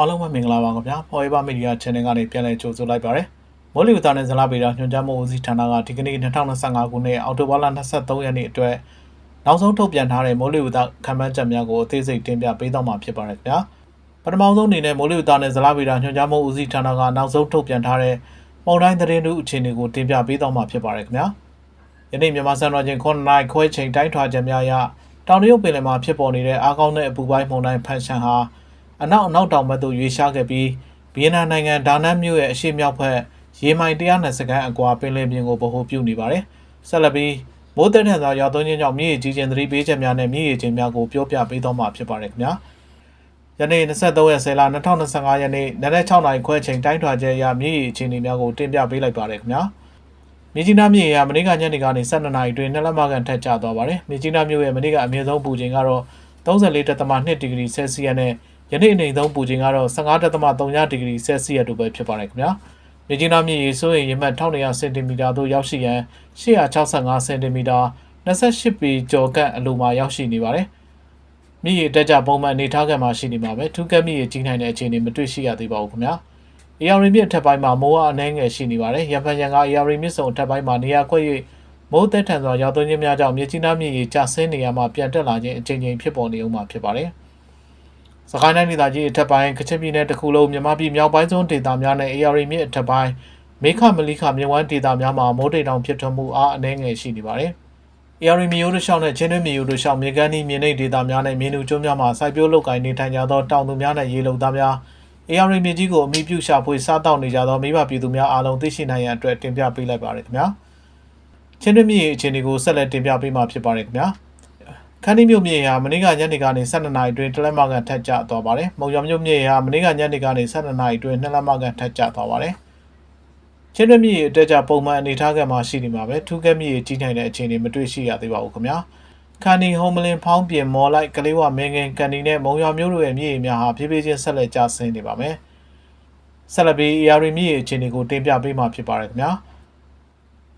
အားလုံးပဲမင်္ဂလာပါခင်ဗျာ Forever Media Channel ကနေပြန်လည်ကြိုဆိုလိုက်ပါရစေမိုးလေဝသနဲ့ဇလဗေဒညွှန်ကြားမှုဦးစီးဌာနကဒီကနေ့2025ခုနှစ်အောက်တိုဘာလ23ရက်နေ့အတွက်နောက်ဆုံးထုတ်ပြန်ထားတဲ့မိုးလေဝသခံမှန်းချက်များကိုအသေးစိတ်တင်ပြပေးတော့မှာဖြစ်ပါတယ်ခင်ဗျာပထမဆုံးအနေနဲ့မိုးလေဝသနဲ့ဇလဗေဒညွှန်ကြားမှုဦးစီးဌာနကနောက်ဆုံးထုတ်ပြန်ထားတဲ့ပုံတိုင်းသတင်းတူအခြေအနေကိုတင်ပြပေးတော့မှာဖြစ်ပါတယ်ခင်ဗျာယနေ့မြန်မာစံတော်ချိန်9နိုင်ခွဲချိန်တိုင်းထွာချက်များအရတောင်တရုတ်ပင်လယ်မှာဖြစ်ပေါ်နေတဲ့အားကောင်းတဲ့အပူပိုင်းမုန်တိုင်းဖန်ရှန်ဟာ အနောက်အနောက်တောင်ဘက်သို့ရွေ့ရှားခဲ့ပြီးဗီယက်နမ်နိုင်ငံဒါနန်မြို့ရဲ့အရှေ့မြောက်ဘက်ရေမိုင်120ခန်းအကွာပင်လယ်ပြင်ကိုဗဟိုပြုနေပါတယ်။ဆက်လက်ပြီးမိုးတဲ့ထန်စွာရောက်သွင်းခြင်းကြောင့်မြစ်ရေကြီးခြင်းသတိပေးချက်များနဲ့မြစ်ရေခြင်းများကိုပြောပြပေးတော့မှာဖြစ်ပါတယ်ခင်ဗျာ။ယနေ့23ရက်10လ2025ရက်နေ့နနက်6နာရီခွဲချိန်တိုင်းထွာချက်အရမြစ်ရေအခြေအနေများကိုတင်ပြပေးလိုက်ပါတယ်ခင်ဗျာ။မြကြီးနားမြို့ရဲ့မနေ့ကညနေကနေ12နာရီတွင်နှစ်လက်မကန်ထက်ကျသွားပါတယ်။မြကြီးနားမြို့ရဲ့မနေ့ကအမြင့်ဆုံးပူချိန်ကတော့34.2ဒီဂရီဆယ်စီယပ်နဲ့ ယနေ့အနေဆုံးပူချိန်ကတော့15.3ဒီဂရီဆယ်စီယပ်တို့ပဲဖြစ်ပါတယ်ခင်ဗျာ။မြကြီးနားမြို့ရေဆိုးရင်ရေမှတ်1200စင်တီမီတာသို့ရောက်ရှိရန်865စင်တီမီတာ28ပေကျော်ကန့်အလိုမှာရောက်ရှိနေပါတယ်။မြစ်ရေတက်ကြပုံမှန်အနေထားကမှာရှိနေမှာပဲထူးကပ်မြစ်ရေကြီးနိုင်တဲ့အခြေအနေမတွေ့ရှိရသေးပါဘူးခင်ဗျာ။ AR မြစ်အထက်ပိုင်းမှာမိုးအားအနှဲငယ်ရှိနေပါတယ်။ရံဖန်ရံက AR မြစ်စုံအထက်ပိုင်းမှာနေရာခွဲ၍မိုးသက်ထန်စွာရောက်သွင်းခြင်းများကြောင့်မြစ်ကြီးနားမြစ်ရေကျဆင်းနေရမှပြန်တက်လာခြင်းအချိန်ချင်းဖြစ်ပေါ်နေဦးမှာဖြစ်ပါတယ်။ စကိုင်းတိုင်းဒေသကြီးအထက်ပိုင်းကချင်ပြည်နယ်တစ်ခုလုံးမြန်မာပြည်မြောက်ပိုင်းစွန်းဒေသများနဲ့ AR မြစ်အထက်ပိုင်းမေခမလိခမြဝန်းဒေသများမှာမိုးတိမ်တောင်ဖြစ်ထွန်းမှုအားအနှဲငယ်ရှိနေပါတယ်။ AR မြရိုးတစ်လျှောက်နဲ့ချင်းတွင်းမြရိုးတစ်လျှောက်မြေကမ်းဤမြေနိမ့်ဒေသများနဲ့မြေနူကျွန်းများမှာစိုက်ပျိုးလုပ်ကိုင်နေထိုင်ကြသောတောင်သူများနဲ့ရေလုံသားများ AR မြေကြီးကိုအမိပြုရှာဖွေစားတောက်နေကြသောမိဘပြည်သူများအားလုံးသိရှိနိုင်ရန်အတွက်တင်ပြပေးလိုက်ပါရခင်ဗျာ။ချင်းတွင်းမြရဲ့အခြေအနေကိုဆက်လက်တင်ပြပေးမှာဖြစ်ပါတယ်ခင်ဗျာ။ ခန်းဒီမြို့မြေဟာမနေ့ကညနေကနေ12နာရီအတွင်းတလက်မကန်ထက်ကျသွားပါတယ်။မုံရွာမြို့မြေဟာမနေ့ကညနေကနေ12နာရီအတွင်းနှစ်လက်မကန်ထက်ကျသွားပါတယ်။ချင်းတွင်းမြရဲ့အတက်ကြပုံမှန်အနေထားကမှရှိနေမှာပဲထူးကဲမြရဲ့ကြီးနိုင်တဲ့အခြေအနေမတွေ့ရှိရသေးပါဘူးခင်ဗျာ။ခန်နီဟ ோம் မလင်ဖောင်းပြင်မော်လိုက်ကလေးဝမင်းငင်ကန်နီနဲ့မုံရွာမြို့တို့ရဲ့မြေများဟာဖြည်းဖြည်းချင်းဆက်လက်ကျဆင်းနေပါမယ်။ဆက်လက်ပြီး AR မြေရဲ့အခြေအနေကိုတင်ပြပေးမှာဖြစ်ပါတယ်ခင်ဗျာ။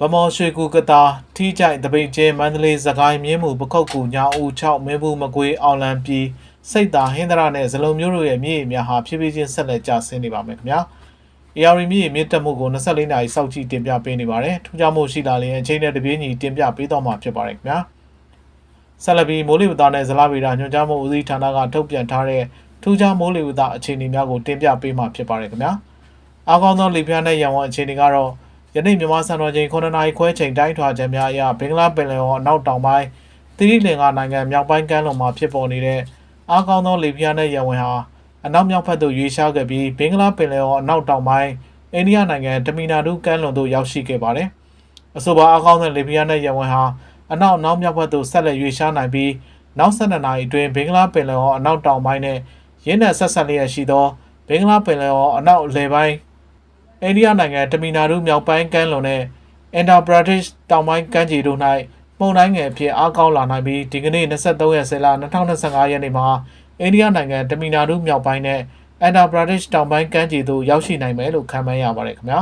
ဗမော်ရွှေကူကတာထီးကြိုက်တပိတ်ကျဲမန္တလေးစကိုင်းမြင်းမှုပခုတ်ကူညာဦး6မင်းဘူးမကွေးအောင်လံပြည်စိတ်သာဟင်းသရနဲ့ဇလုံမျိုးတို့ရဲ့မြေအများဟာဖြည်းဖြည်းချင်းဆက်လက်ကျဆင်းနေပါမယ်ခင်ဗျာ။ AR မြေမြင့်တက်မှုကို24နာရီစောင့်ကြည့်တင်ပြပေးနေပါတယ်။ထူးခြားမှုရှိလာရင်အချိန်နဲ့တပြေးညီတင်ပြပေးတော့မှာဖြစ်ပါတယ်ခင်ဗျာ။ဆက်လက်ပြီးမိုးလေဝသနဲ့ဇလဗေဒညွှန်ကြားမှုဦးစီးဌာနကထုတ်ပြန်ထားတဲ့ထူးခြားမိုးလေဝသအခြေအနေများကိုတင်ပြပေးမှာဖြစ်ပါတယ်ခင်ဗျာ။အားကောင်းသောလေပြင်းနဲ့ရန်ဝန်အခြေအနေကတော့ ယနေ့မြန်မာစံတော်ချိန်9နာရီခွဲချိန်တိုင်းထွာချက်များအရဘင်္ဂလားပင်လယ်ော်အနောက်တောင်ပိုင်းတိရိလင်္ကာနိုင်ငံမြောက်ပိုင်းကမ်းလွန်မှာဖြစ်ပေါ်နေတဲ့အားကောင်းသောလေပြင်းနဲ့ရန်ဝင်ဟာအနောက်မြောက်ဘက်သို့ရွေ့ရှားခဲ့ပြီးဘင်္ဂလားပင်လယ်ော်အနောက်တောင်ပိုင်းအိန္ဒိယနိုင်ငံတမီနာဒူကမ်းလွန်သို့ရောက်ရှိခဲ့ပါတယ်။အဆိုပါအားကောင်းတဲ့လေပြင်းနဲ့ရန်ဝင်ဟာအနောက်အနောက်မြောက်ဘက်သို့ဆက်လက်ရွေ့ရှားနိုင်ပြီးနောက်12နာရီအတွင်းဘင်္ဂလားပင်လယ်ော်အနောက်တောင်ပိုင်းနဲ့ရင်းနဲ့ဆက်ဆက်လျက်ရှိသောဘင်္ဂလားပင်လယ်ော်အနောက်အလယ်ပိုင်း အိန္ဒိယနိုင်ငံတမီနာဒူမြောက်ပိုင်းကမ်းလွန်နဲ့အန်ဒါဘရာဒစ်တောင်ပိုင်းကမ်းခြေတို့၌ပုံတိုင်းငယ်အဖြစ်အားကောင်းလာနိုင်ပြီးဒီကနေ့23ရက်10လ2025ရက်နေ့မှာအိန္ဒိယနိုင်ငံတမီနာဒူမြောက်ပိုင်းနဲ့အန်ဒါဘရာဒစ်တောင်ပိုင်းကမ်းခြေသို့ရောက်ရှိနိုင်မယ်လို့ခန့်မှန်းရပါတယ်ခင်ဗျာ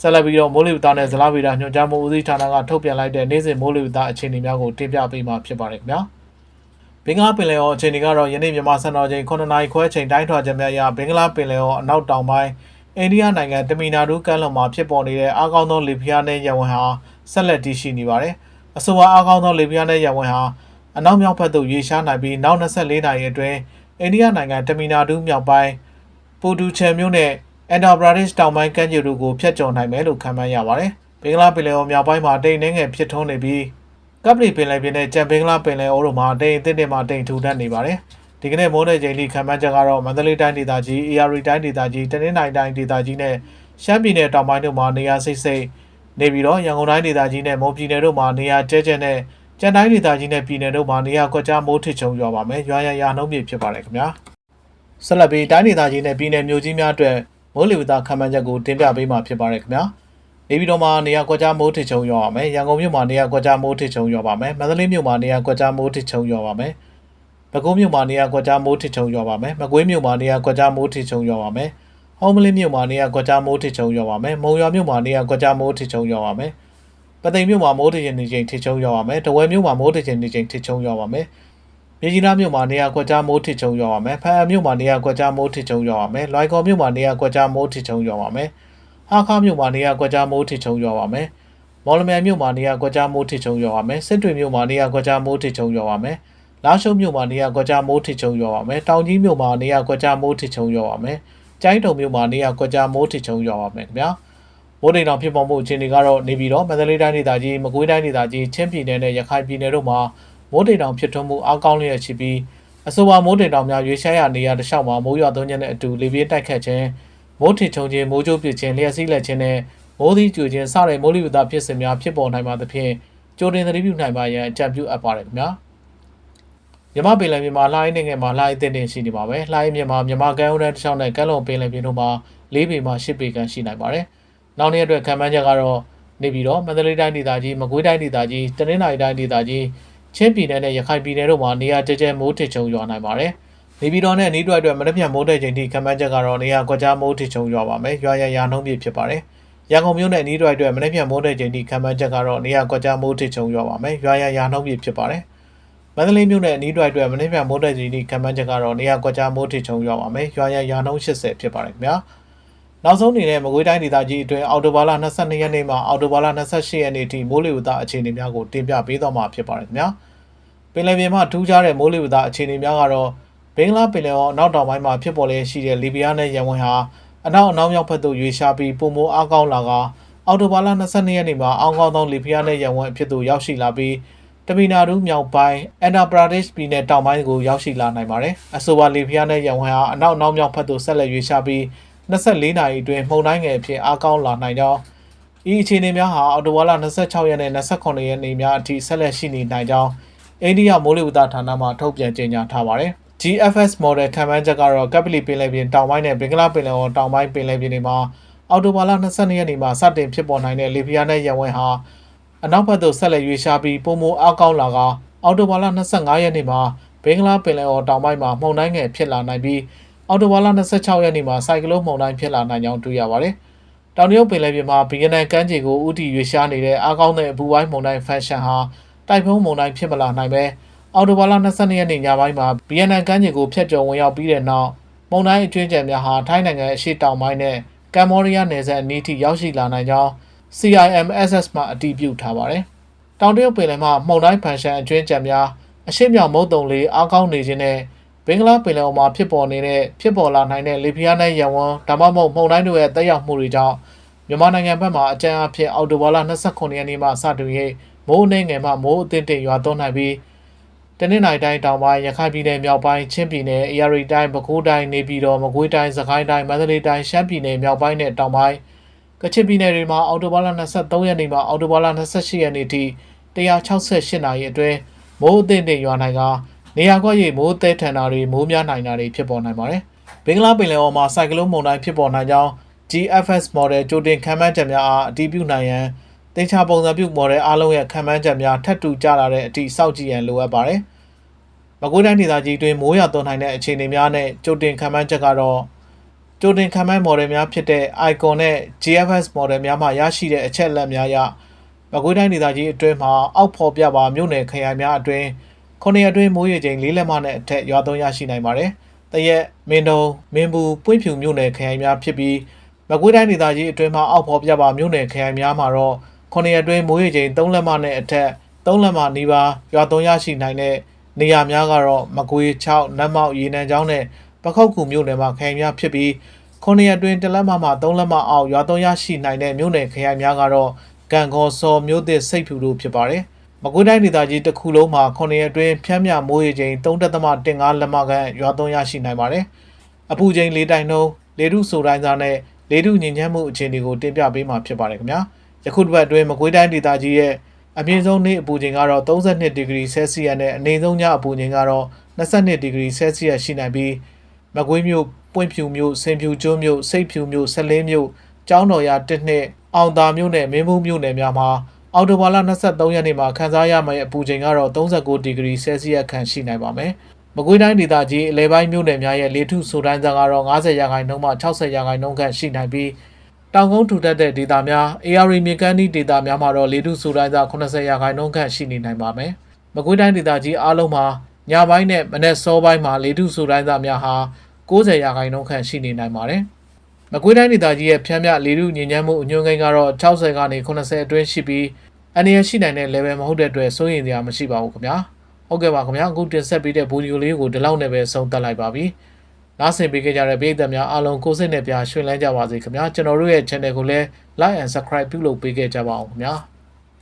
ဆက်လက်ပြီးတော့မိုးလေဝသနဲ့ဇလဗေဒညွှန်ကြားမှုဦးစီးဌာနကထုတ်ပြန်လိုက်တဲ့နေ့စဉ်မိုးလေဝသအခြေအနေများကိုတင်ပြပေးမှာဖြစ်ပါတယ်ခင်ဗျာဘင်္ဂလားပင်လယ်အော်အခြေအနေကတော့ယနေ့မြန်မာစံတော်ချိန်9နာရီခွဲချိန်တိုင်းထွာချက်များအရဘင်္ဂလားပင်လယ်အော်အနောက်တောင်ပိုင်း အိန္ဒိယနိုင်ငံတမီနာဒူကမ်းလွန်မှာဖြစ်ပေါ်နေတဲ့အားကောင်းသောလေပြင်းနဲ့ရဝန်းဟာဆက်လက်တည်ရှိနေပါတယ်။အဆိုပါအားကောင်းသောလေပြင်းနဲ့ရဝန်းဟာအနောက်မြောက်ဘက်သို့ရွေ့ရှားနိုင်ပြီးနောက်24နာရီအတွင်းအိန္ဒိယနိုင်ငံတမီနာဒူမြောက်ပိုင်းပူဒူချယ်မြို့နဲ့အန်ဒါဘရာဒစ်တောင်ပိုင်းကမ်းခြေတို့ကိုဖျက်ကျော်နိုင်မယ်လို့ခန့်မှန်းရပါတယ်။ဘင်္ဂလားပင်လယ်အော်မြောက်ပိုင်းမှာတိမ်နှင်းငယ်ဖြစ်ထွန်းနေပြီးကပလီပင်လယ်ပြင်နဲ့ကြံဘင်္ဂလားပင်လယ်အော်တို့မှာတိမ်အသစ်တင်မှာတိမ်ထူထပ်နေပါတယ်။ ဒီကနေ့မိုးတဲ့ချိန်ထိခံမှန်းချက်ကတော့မန္တလေးတိုင်းဒေသကြီး AR တိုင်းဒေသကြီးတနင်္သာရီတိုင်းဒေသကြီးနဲ့ရှမ်းပြည်နယ်တောင်ပိုင်းတို့မှာနေရာစိတ်စိတ်နေပြီးတော့ရန်ကုန်တိုင်းဒေသကြီးနဲ့မွန်ပြည်နယ်တို့မှာနေရာကျဲကျဲနဲ့ကြံတိုင်းဒေသကြီးနဲ့ပြည်နယ်တို့မှာနေရာကွက်ကြားမိုးထစ်ချုံရွာပါမယ်ရွာရရနှုံးပြဖြစ်ပါတယ်ခင်ဗျာဆက်လက်ပြီးတိုင်းဒေသကြီးနဲ့ပြည်နယ်မြို့ကြီးများအတွက်မိုးလေဝသခံမှန်းချက်ကိုတင်ပြပေးမှာဖြစ်ပါတယ်ခင်ဗျာနေပြည်တော်မှာနေရာကွက်ကြားမိုးထစ်ချုံရွာပါမယ်ရန်ကုန်မြို့မှာနေရာကွက်ကြားမိုးထစ်ချုံရွာပါမယ်မန္တလေးမြို့မှာနေရာကွက်ကြားမိုးထစ်ချုံရွာပါမယ်။ မကွေးမြို့မှာနေရာကွက်ကြားမိုးထစ်ချုံရွာပါမယ်။မကွေးမြို့မှာနေရာကွက်ကြားမိုးထစ်ချုံရွာပါမယ်။ဟောင်းမလင်းမြို့မှာနေရာကွက်ကြားမိုးထစ်ချုံရွာပါမယ်။မုံရွာမြို့မှာနေရာကွက်ကြားမိုးထစ်ချုံရွာပါမယ်။ပသိမ်မြို့မှာမိုးထစ်ချင်းနေချင်းထစ်ချုံရွာပါမယ်။တဝဲမြို့မှာမိုးထစ်ချင်းနေချင်းထစ်ချုံရွာပါမယ်။မြေကြီးနားမြို့မှာနေရာကွက်ကြားမိုးထစ်ချုံရွာပါမယ်ဖန်အမြို့မှာနေရာကွက်ကြားမိုးထစ်ချုံရွာပါမယ်လွိုင်ကော်မြို့မှာနေရာကွက်ကြားမိုးထစ်ချုံရွာပါမယ်ဟာခါမြို့မှာနေရာကွက်ကြားမိုးထစ်ချုံရွာပါမယ်မော်လမြိုင်မြို့မှာနေရာကွက်ကြားမိုးထစ်ချုံရွာပါမယ်စစ်တွေမြို့မှာနေရာကွက်ကြားမိုးထစ်ချုံရွာပါမယ် လာရှုံမြို့မှာနေရာကွက်ကြားမိုးထစ်ချုံရွာပါမယ်တောင်ကြီးမြို့မှာနေရာကွက်ကြားမိုးထစ်ချုံရွာပါမယ်ကျိုင်းတုံမြို့မှာနေရာကွက်ကြားမိုးထစ်ချုံရွာပါမယ်ခင်ဗျာမိုးတိမ်တောင်ဖြစ်ပေါ်မှုအခြေအနေကတော့နေပြည်တော်မန္တလေးတိုင်းဒေသကြီးမကွေးတိုင်းဒေသကြီးချင်းပြည်နယ်နဲ့ရခိုင်ပြည်နယ်တို့မှာမိုးတိမ်တောင်ဖြစ်ထွန်းမှုအကောင်းလျက်ရှိပြီးအဆိုပါမိုးတိမ်တောင်များရွေးချယ်ရနေရာတစ်လျှောက်မှာမိုးရွာသွန်းခြင်းနဲ့အတူလေပြင်းတိုက်ခတ်ခြင်းမိုးထစ်ချုံခြင်းမိုးကြိုးပစ်ခြင်းလျှက်စီးလက်ခြင်းနဲ့မိုးသီးကျူခြင်းစတဲ့မိုးလေဝသဖြစ်စဉ်များဖြစ်ပေါ်နိုင်ပါသဖြင့်ကြိုတင်သတိပြုနိုင်ပါရန်အကြံပြုအပ်ပါတယ်ခင်ဗျာ မြမပင်လယ်ပြင်မှာလှိုင်းနိုင်ငံမှာလှိုင်းအသင့်တင်ရှိနေပါမယ်လှိုင်းမြန်မာမြန်မာကမ်းရိုးတန်းတစ်လျှောက်နဲ့ကမ်းလွန်ပင်လယ်ပြင်တို့မှာ၄ပေမှ၈ပေခန့်ရှိနိုင်ပါတယ်နောက်နေ့အတွက်ခံမှန်းချက်ကတော့နေပြီးတော့မန္တလေးတိုင်းဒေသကြီးမကွေးတိုင်းဒေသကြီးတနင်္သာရီတိုင်းဒေသကြီးချင်းပြည်နယ်နဲ့ရခိုင်ပြည်နယ်တို့မှာနေရာကျကျမိုးထစ်ချုံရွာနိုင်ပါတယ်နေပြည်တော်နဲ့နေတွက်အတွက်မနေ့ပြန်မိုးတဲ့ချိန်ထိခံမှန်းချက်ကတော့နေရာကွက်ကြားမိုးထစ်ချုံရွာပါမယ်ရွာရရာနှုံးပြည့်ဖြစ်ပါတယ်ရန်ကုန်မြို့နယ်နေတွက်အတွက်မနေ့ပြန်မိုးတဲ့ချိန်ထိခံမှန်းချက်ကတော့နေရာကွက်ကြားမိုးထစ်ချုံရွာပါမယ်ရွာရရာနှုံးပြည့်ဖြစ်ပါတယ် မန္တလေးမြို့နယ်အနီးတွက်အတွက်မနေ့ပြန်မိုးတဲ့ချိန်ထိခံမှန်းချက်ကတော့နေရာကွက်ကြားမိုးထစ်ချုံရွာပါမယ်ရွာရရာနှုံး80ဖြစ်ပါတယ်ခင်ဗျာနောက်ဆုံးအနေနဲ့မကွေးတိုင်းဒေသကြီးအတွင်းအော်တိုဘာလ22ရက်နေ့မှအော်တိုဘာလ28ရက်နေ့ထိမိုးလေဝသအခြေအနေများကိုတင်ပြပေးသွားမှာဖြစ်ပါတယ်ခင်ဗျာပင်လယ်ပြင်မှာထူးခြားတဲ့မိုးလေဝသအခြေအနေများကတော့ဘင်္ဂလားပင်လယ်အော်အနောက်တောင်ပိုင်းမှာဖြစ်ပေါ်လျက်ရှိတဲ့လီဘီယာနဲ့ယမန်ဟာအနောက်အနောက်မြောက်ဘက်သို့ရွေ့ရှားပြီးပုံမိုအားကောင်းလာကအော်တိုဘာလ22ရက်နေ့မှာအောင်းကောင်းသောလီဘီယာနဲ့ယမန်အဖြစ်သို့ရောက်ရှိလာပြီး တမီနာရူးမြောက်ပိုင်းအန်နာပရာဒက်စ်ပြည်နယ်တောင်ပိုင်းကိုရောက်ရှိလာနိုင်ပါတယ်။အဆိုပါလီဘီယာနဲ့ယမန်ဟာအနောက်အနောက်မြောက်ဘက်သို့ဆက်လက်ရွေ့ရှားပြီး24နာရီအတွင်းမှုန်တိုင်းငယ်အဖြစ်အားကောင်းလာနိုင်ကြောင်းဤအခြေအနေများဟာအော်တိုဝါလာ26ရက်နဲ့28ရက်နေ့များအထိဆက်လက်ရှိနေနိုင်ကြောင်းအိန္ဒိယမိုးလေဝသဌာနမှထုတ်ပြန်ကြေညာထားပါတယ်။ GFS model ခံမှန်းချက်ကတော့ကပလီပင်လယ်ပြင်တောင်ပိုင်းနဲ့ဘင်္ဂလားပင်လယ်အော်တောင်ပိုင်းပင်လယ်ပြင်တွေမှာအော်တိုဘာလ22ရက်နေ့မှာစတင်ဖြစ်ပေါ်နိုင်တဲ့လီဘီယာနဲ့ယမန်ဟာ အနောက်ဘက်သို့ဆက်လက်ရွေ့ရှားပြီးပုံမအားကောင်းလာကအော်တိုဘာလ25ရက်နေ့မှာဘင်္ဂလားပင်လယ်အော်တောင်ပိုင်းမှာမှုန်တိုင်းငယ်ဖြစ်လာနိုင်ပြီးအော်တိုဘာလ26ရက်နေ့မှာစိုက်ကလုန်းမုန်တိုင်းဖြစ်လာနိုင်ကြောင်းတွေ့ရပါတယ်။တောင်တရုတ်ပင်လယ်ပြင်မှာဗီယက်နမ်ကမ်းခြေကိုဥတီရွေ့ရှားနေတဲ့အားကောင်းတဲ့အပူပိုင်းမုန်တိုင်းဖန်ရှင်ဟာတိုက်ဖုန်းမုန်တိုင်းဖြစ်မလာနိုင်ပဲအော်တိုဘာလ22ရက်နေ့ညပိုင်းမှာဗီယက်နမ်ကမ်းခြေကိုဖျက်ကျော်ဝင်ရောက်ပြီးတဲ့နောက်မုန်တိုင်းအကျွင်းကျန်များဟာထိုင်းနိုင်ငံအရှေ့တောင်ပိုင်းနဲ့ကမ္ဘောဒီးယားနယ်စပ်အနီးထိရောက်ရှိလာနိုင်ကြောင်း CIMSS မှအတည်ပြုထားပါတယ်။တောင်တရုတ်ပင်လယ်မှာမုန်တိုင်းဖန်ရှင်အကျွင်းကျန်များအရှေ့မြောက်မုတ်တုံလေးအားကောင်းနေခြင်းနဲ့ဘင်္ဂလားပင်လယ်အော်မှာဖြစ်ပေါ်နေတဲ့ဖြစ်ပေါ်လာနိုင်တဲ့လေပြင်းနဲ့ရဝန်းဒါမှမဟုတ်မှုန်တိုင်းတို့ရဲ့တက်ရောက်မှုတွေကြောင့်မြန်မာနိုင်ငံဘက်မှာအကြမ်းအဖြစ်အော်တိုဘာလ29ရက်နေ့မှစတင်၍မိုးနှင်းငယ်မှမိုးအသင့်တင်ရွာသွန်းနိုင်ပြီးတနင်္လာရီတိုင်းတောင်ပိုင်းရခိုင်ပြည်နယ်မြောက်ပိုင်းချင်းပြည်နယ်အေရီတိုင်းပဲခူးတိုင်းနေပြည်တော်မကွေးတိုင်းစကိုင်းတိုင်းမန္တလေးတိုင်းရှမ်းပြည်နယ်မြောက်ပိုင်းနဲ့တောင်ပိုင်း ကချင်ပြည်နယ်တွေမှာအော်တိုဘာလ23ရက်နေ့မှအော်တိုဘာလ28ရက်နေ့ထိ168နာရီအတွင်းမိုးအသင့်တင်ရွာနိုင်ကနေရာကွက်ရိပ်မိုးတဲထန်တာတွေမိုးများနိုင်တာတွေဖြစ်ပေါ်နိုင်ပါတယ်။ဘင်္ဂလားပင်လယ်အော်မှာစိုက်ကလုန်းမုန်တိုင်းဖြစ်ပေါ်နိုင်ကြောင်း GFS model ကြိုတင်ခံမှန်းချက်များအားအတည်ပြုနိုင်ရန်တင်ချပုံစံပြု model အားလုံးရဲ့ခံမှန်းချက်များထပ်တူကြလာတဲ့အထိစောင့်ကြည့်ရန်လိုအပ်ပါတယ်။မကွေးတိုင်းဒေသကြီးတွင်မိုးရွာသွန်းနိုင်တဲ့အခြေအနေများနဲ့ကြိုတင်ခံမှန်းချက်ကတော့ ကြိုတင်ခံမှန်း model များဖြစ်တဲ့ icon နဲ့ GFS model များမှရရှိတဲ့အချက်အလက်များအရမကွေးတိုင်းဒေသကြီးအတွင်းမှာအောက်ဖော်ပြပါမြို့နယ်ခရိုင်များအတွင်းခုနှစ်ရက်အတွင်းမိုးရေချိန်၄လက်မနဲ့အထက်ရွာသွန်းရရှိနိုင်ပါတယ်။တရက်မင်းတုံမင်းဘူးပွင့်ဖြူမြို့နယ်ခရိုင်များဖြစ်ပြီးမကွေးတိုင်းဒေသကြီးအတွင်းမှာအောက်ဖော်ပြပါမြို့နယ်ခရိုင်များမှာတော့ခုနှစ်ရက်အတွင်းမိုးရေချိန်၃လက်မနဲ့အထက်၃လက်မနီးပါးရွာသွန်းရရှိနိုင်တဲ့နေရာများကတော့မကွေး6နတ်မောက်ရေနံချောင်းနဲ့ ပခောက်ကူမြို့နယ်မှာခရိုင်များဖြစ်ပြီးခုနှစ်ရက်အတွင်းတလက်မမှ၃လက်မအောက်ရွာသွန်းရရှိနိုင်တဲ့မြို့နယ်ခရိုင်များကတော့ကံခေါ်စော်မြို့သစ်စိတ်ဖြူတို့ဖြစ်ပါတယ်။မကွေးတိုင်းဒေသကြီးတစ်ခုလုံးမှာ9ရက်အတွင်းဖြန်းမြမိုးရေချိန်3.15လက်မခန့်ရွာသွန်းရရှိနိုင်ပါတယ်။အပူချိန်၄တိုင်နှုန်းလေထုဆိုတိုင်းစားနဲ့လေထုညဉ့်ညမ်းမှုအခြေအနေကိုတင်ပြပေးမှာဖြစ်ပါတယ်ခင်ဗျာ။ယခုတစ်ပတ်အတွင်းမကွေးတိုင်းဒေသကြီးရဲ့အမြင့်ဆုံးနေ့အပူချိန်ကတော့32ဒီဂရီဆဲလ်စီယပ်နဲ့အနည်းဆုံးညအပူချိန်ကတော့22ဒီဂရီဆဲလ်စီယပ်ရှိနိုင်ပြီး မကွေးမြို့ပွင့်ဖြူမြို့ဆင်ဖြူကျွန်းမြို့စိတ်ဖြူမြို့ဆက်လင်းမြို့ကျောင်းတော်ရတစ်နှစ်အောင်သာမြို့နဲ့မင်းဘူးမြို့နယ်များမှာအော်တိုဘာလ23ရက်နေ့မှာခန်းစားရမယ့်အပူချိန်ကတော့39ဒီဂရီဆဲလ်စီယပ်ခန့်ရှိနိုင်ပါမယ်။မကွေးတိုင်းဒေသကြီးအလဲပိုင်းမြို့နယ်များရဲ့လေထုဆိုတိုင်းစားကတော့90ရာခိုင်နှုန်းမှ60ရာခိုင်နှုန်းခန့်ရှိနိုင်ပြီးတောင်ကုန်းထူထပ်တဲ့ဒေသများ AR မြေကမ်းသီးဒေသများမှာတော့လေထုဆိုတိုင်းစား80ရာခိုင်နှုန်းခန့်ရှိနေနိုင်ပါမယ်။မကွေးတိုင်းဒေသကြီးအားလုံးမှာ ညညပိုင်းနဲ့မနေ့စောပိုင်းမှာလေထုဆိုတိုင်းသားများဟာ90ရာခိုင်နှုန်းခန့်ရှိနေနိုင်ပါတယ်။မကွေးတိုင်းဒေသကြီးရဲ့ဖြမ်းမြလေထုညဉ့်ညမ်းမှုအညွှန်းကိန်းကတော့60ကနေ80အတွင်းရှိပြီးအနေရရှိနိုင်တဲ့ level မဟုတ်တဲ့အတွက်စိုးရိမ်စရာမရှိပါဘူးခင်ဗျာ။ဟုတ်ကဲ့ပါခင်ဗျာအခုတင်ဆက်ပေးတဲ့ဗီဒီယိုလေးကိုဒီလောက်နဲ့ပဲဆုံးသက်လိုက်ပါပြီ။နားဆင်ပေးကြတဲ့ပရိသတ်များအားလုံးကိုယ်စိတ်နဲ့ပြရွှင်လန်းကြပါစေခင်ဗျာကျွန်တော်တို့ရဲ့ channel ကိုလည်း like and subscribe ပြုလုပ်ပေးခဲ့ကြပါအောင်ခင်ဗျာ။